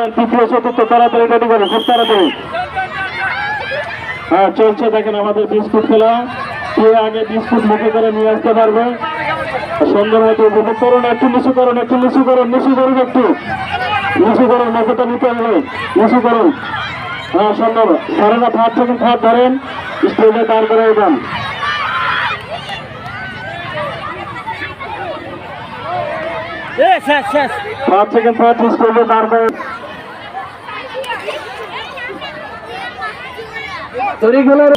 করেন তৃতীয় চতুর্থ তাড়াতাড়ি রেডি করেন খুব তাড়াতাড়ি। হ্যাঁ চলছে দেখেন আমাদের বিস্কুট খেলা। কে আগে বিস্কুট মুখে করে নিয়ে আসতে পারবে? সুন্দর মতো উপভোগ করুন একটু নিচু করুন একটু নিচু করুন নিচু করুন একটু। নিচু করুন মুখেটা নিতে হবে নিচু করুন। হ্যাঁ সুন্দর। ধরেন ফাঁক থেকে ফাঁক ধরেন স্টেজে দাঁড় করে দেন। ফাঁক থেকে ফাঁক স্টেজে দাঁড় করে তৈরিগুলোর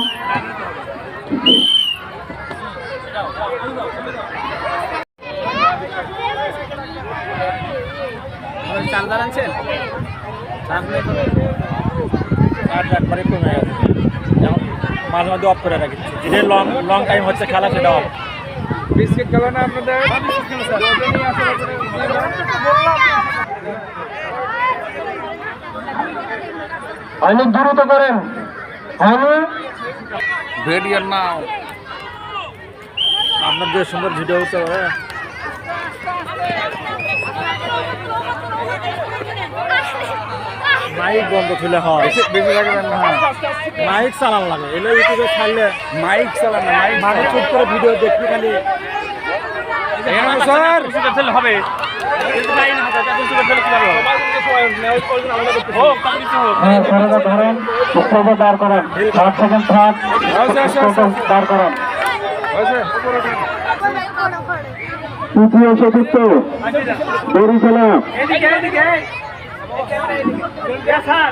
একবারে কমে গেছে। মাঝে মাঝে অফ করে রাখি। যে লং লং টাইম হচ্ছে খেলা সেটা অফ বিস্কিট খেলো না আপনাদের? অনেক দ্রুত করেন। অনেক ভিডিওর নাও সুন্দর ভিডিও হচ্ছে ওরা মাইক বন্ধ ছিল হয়। বেশি লাগবেন না মাইক চালান লাগে। এলে ইউটিউবে ছাড়লে মাইক চালান মাইক মানে চুপ করে ভিডিও দেখবি খালি। হবে। হ্যাঁ দাঁড় করেন ফাঁক সেকেন্ড ফাঁক দাঁড় করেন। তৃতীয় চতুর্থ দড়ি খেলা। হ্যাঁ